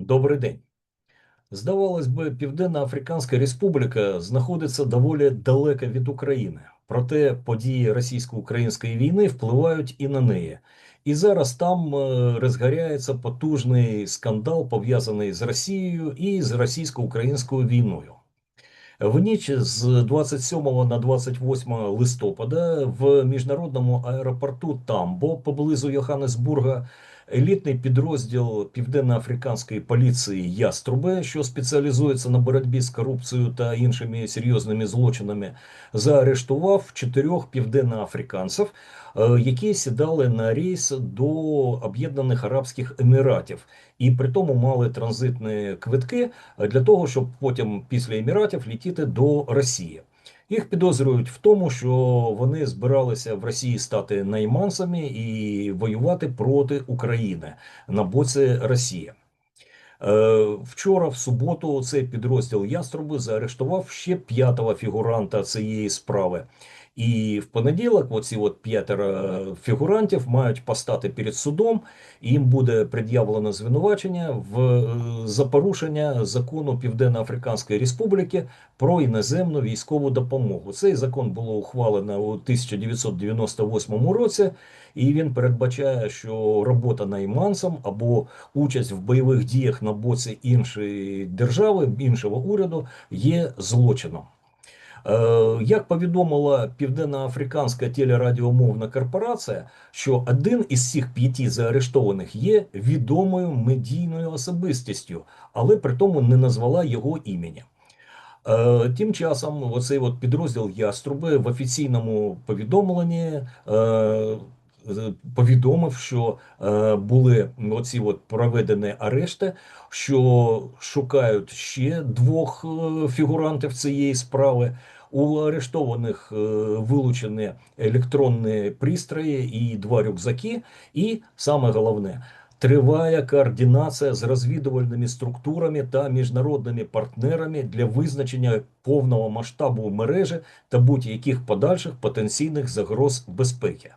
Добрий день. Здавалось би, Південна Африканська Республіка знаходиться доволі далеко від України. Проте події російсько-української війни впливають і на неї. І зараз там е, розгоряється потужний скандал, пов'язаний з Росією і з російсько-українською війною. В ніч з 27 на 28 листопада в міжнародному аеропорту Тамбо поблизу Йоханнесбурга елітний підрозділ південно-африканської поліції Яструби, що спеціалізується на боротьбі з корупцією та іншими серйозними злочинами, заарештував чотирьох південноафриканців, е, які сідали на рейс до Об'єднаних Арабських Еміратів, і при тому мали транзитні квитки для того, щоб потім після Еміратів літіти до Росії. Їх підозрюють в тому, що вони збиралися в Росії стати найманцями і воювати проти України на боці Росії. Е, вчора, в суботу, цей підрозділ Яструби заарештував ще п'ятого фігуранта цієї справи. І в понеділок оці от п'ятеро фігурантів мають постати перед судом, їм буде пред'явлено звинувачення в е, за порушення закону Південно-Африканської Республіки про іноземну військову допомогу. Цей закон було ухвалено у 1998 році, і він передбачає, що робота найманцем або участь в бойових діях на боці іншої держави, іншого уряду є злочином. Е, як повідомила Південно-Африканська телерадіомовна корпорація, що один із цих п'яти заарештованих є відомою медійною особистістю, але при тому не назвала його імені. Е, тим часом, оцей от підрозділ Яструби в офіційному повідомленні е, повідомив, що були оці от проведені арешти, що шукають ще двох фігурантів цієї справи. У арештованих вилучені електронні пристрої і два рюкзаки, і саме головне. Триває координація з розвідувальними структурами та міжнародними партнерами для визначення повного масштабу мережі та будь-яких подальших потенційних загроз безпеки.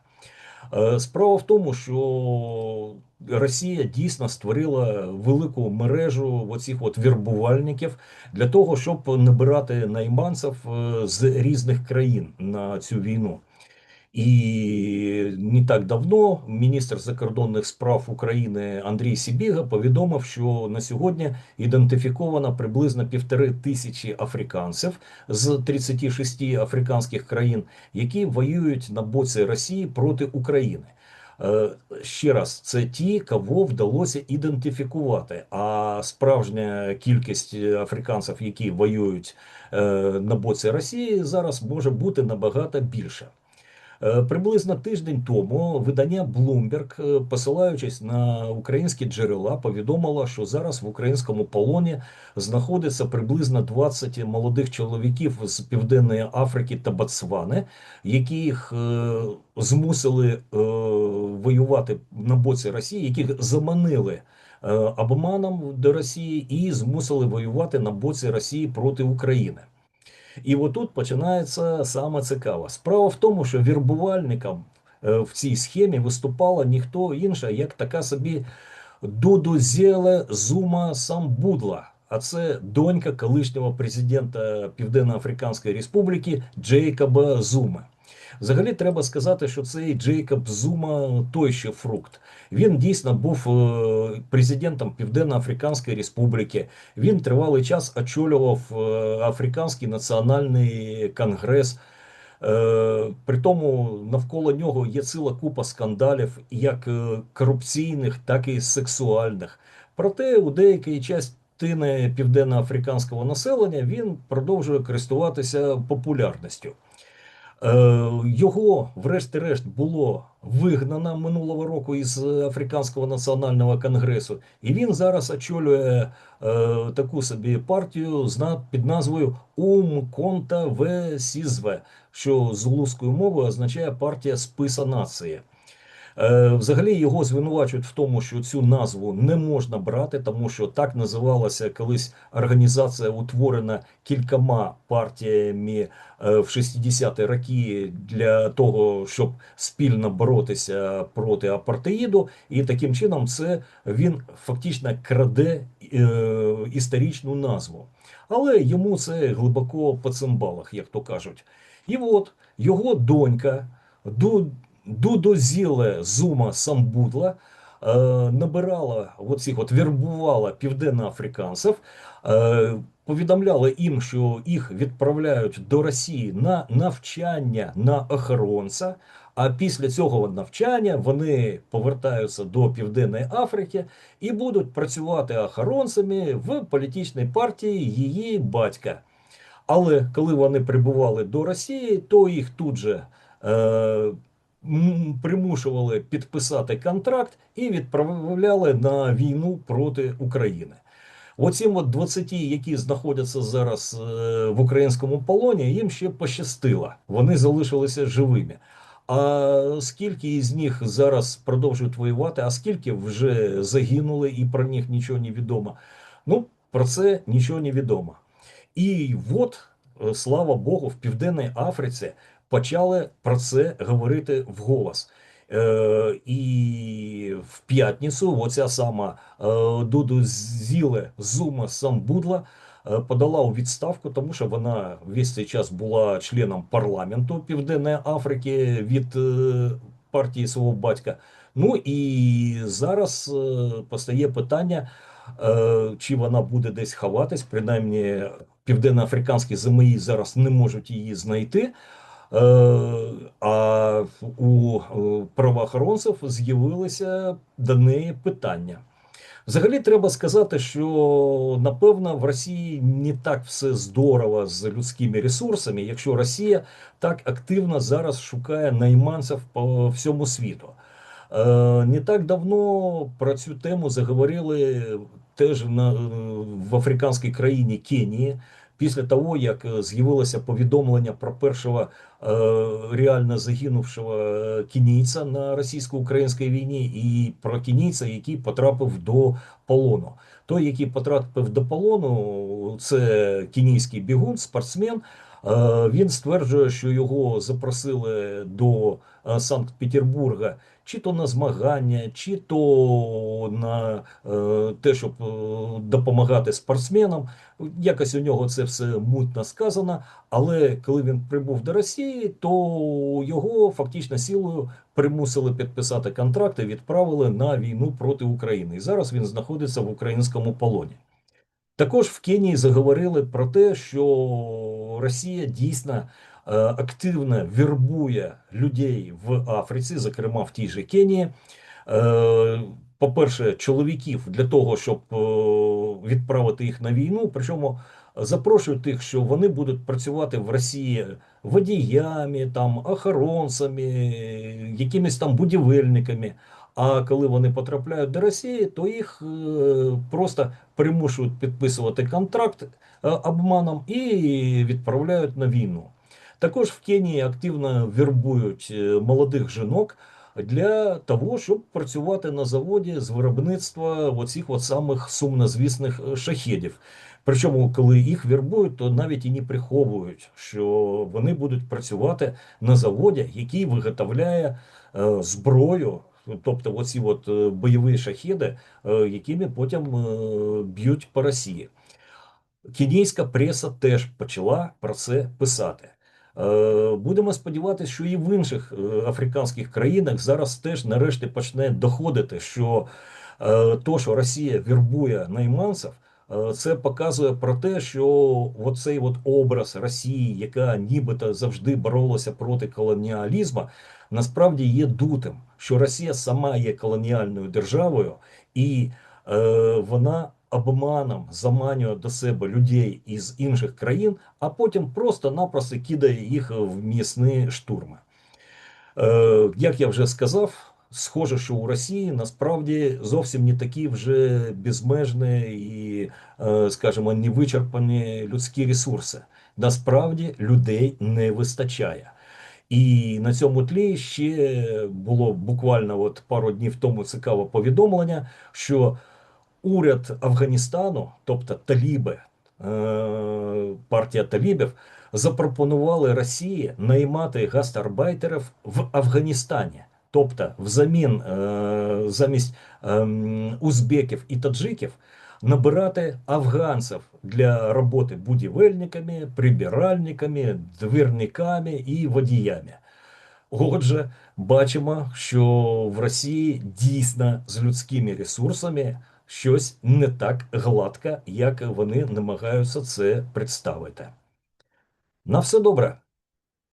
Е, справа в тому, що Росія дійсно створила велику мережу оцих от вірбувальників для того, щоб набирати найманців е, з різних країн на цю війну. І не так давно міністр закордонних справ України Андрій Сібіга повідомив, що на сьогодні ідентифіковано приблизно півтори тисячі африканців з 36 африканських країн, які воюють на боці Росії проти України. Е, ще раз, це ті, кого вдалося ідентифікувати. А справжня кількість африканців, які воюють е, на боці Росії, зараз може бути набагато більше. Е, приблизно тиждень тому видання Bloomberg, е, посилаючись на українські джерела, повідомило, що зараз в українському полоні знаходиться приблизно 20 молодих чоловіків з Південної Африки та Ботсвани, яких е, змусили воювати на боці Росії, яких заманили. Обманом до Росії і змусили воювати на боці Росії проти України. І отут починається саме цікаве. Справа в тому, що вірбувальником е, в цій схемі виступала ніхто інша, як така собі Дудузєле Зума Самбудла. А це донька колишнього президента Південно-Африканської Республіки Джейкоба Зума. Взагалі треба сказати, що цей Джейкоб Зума той ще фрукт. Він дійсно був е, президентом Південно-Африканської Республіки. Він тривалий час очолював е, Африканський національний конгрес. Е, при тому навколо нього є ціла купа скандалів, як корупційних, так і сексуальних. Проте у деякій частини південно-африканського населення він продовжує користуватися популярністю. Е, його, врешті-решт, було вигнано минулого року із Африканського національного конгресу, і він зараз очолює е, таку собі партію під назвою Ум Конта В Сізве, що з лузькою мовою означає партія списа нації. Е, Взагалі його звинувачують в тому, що цю назву не можна брати, тому що так називалася колись організація, утворена кількома партіями е, в 60-ті роки для того, щоб спільно боротися проти апартеїду. І таким чином це він фактично краде е, історичну назву. Але йому це глибоко по цимбалах, як то кажуть. І от його донька Ду, Дудозіле Зума Самбудла е, набирала оцих от вербувала південноафриканців, е, повідомляла їм, що їх відправляють до Росії на навчання на охоронця. А після цього навчання вони повертаються до Південної Африки і будуть працювати охоронцями в політичній партії її батька. Але коли вони прибували до Росії, то їх тут же е, примушували підписати контракт і відправляли на війну проти України. Оцім от 20, які знаходяться зараз е, в українському полоні, їм ще пощастило. Вони залишилися живими. А скільки із них зараз продовжують воювати, а скільки вже загинули і про них нічого не відомо? Ну, про це нічого не відомо. І от, е, слава Богу, в Південній Африці почали про це говорити вголос. Е, І в п'ятницю оця сама е, Дуду Зіле Зума Самбудла е, подала у відставку, тому що вона весь цей час була членом парламенту Південної Африки від е, партії свого батька. Ну і зараз е, постає питання, е, чи вона буде десь ховатись, принаймні південноафриканські ЗМІ зараз не можуть її знайти. Е, а у правоохоронців з'явилися до неї питання. Взагалі, треба сказати, що напевно в Росії не так все здорово з людськими ресурсами, якщо Росія так активно зараз шукає найманців по всьому світу. Е, не так давно про цю тему заговорили теж на, в африканській країні Кенії після того, як е, з'явилося повідомлення про першого е, реально загинувшого е, кінійця на російсько-українській війні, і про кінійця, який потрапив до полону. Той, який потрапив до полону, це кінійський бігун, спортсмен. Він стверджує, що його запросили до Санкт-Петербурга чи то на змагання, чи то на е, те, щоб е, допомагати спортсменам. Якось у нього це все мутно сказано. Але коли він прибув до Росії, то його фактично силою примусили підписати контракти, відправили на війну проти України. І зараз він знаходиться в українському полоні. Також в Кенії заговорили про те, що Росія дійсно активно вірбує людей в Африці, зокрема в тій же Кенії. Е, по-перше, чоловіків для того, щоб е, відправити їх на війну, причому запрошують їх, що вони будуть працювати в Росії водіями, там охоронцями, якимись там будівельниками. А коли вони потрапляють до Росії, то їх просто примушують підписувати контракт обманом і відправляють на війну. Також в Кенії активно вербують е, молодих жінок для того, щоб працювати на заводі з виробництва оцих от самих сумнозвісних е, шахедів. Причому, коли їх вербують, то навіть і не приховують, що вони будуть працювати на заводі, який виготовляє е, зброю. Тобто оці от бойові шахеди, якими потім б'ють по Росії. Кенійська преса теж почала про це писати. Е, будемо сподіватися, що і в інших е, африканських країнах зараз теж нарешті почне доходити, що е, то, що Росія вірбує найманців, це показує про те, що оцей от образ Росії, яка нібито завжди боролася проти колоніалізму, насправді є дутим, що Росія сама є колоніальною державою, і вона обманом заманює до себе людей із інших країн, а потім просто-напросто кидає їх в м'ясні штурми. Е, Як я вже сказав, схоже, що у Росії насправді зовсім не такі вже безмежні і, е, скажімо, невичерпані людські ресурси. Насправді людей не вистачає. І на цьому тлі ще було буквально от пару днів тому цікаве повідомлення, що уряд Афганістану, тобто Таліби, е, партія Талібів, запропонували Росії наймати гастарбайтерів в Афганістані. Тобто, взамін е, замість ем, узбеків і таджиків набирати афганців для роботи будівельниками, прибиральниками, двірниками і водіями. Отже, бачимо, що в Росії дійсно з людськими ресурсами щось не так гладко, як вони намагаються це представити. На все добре.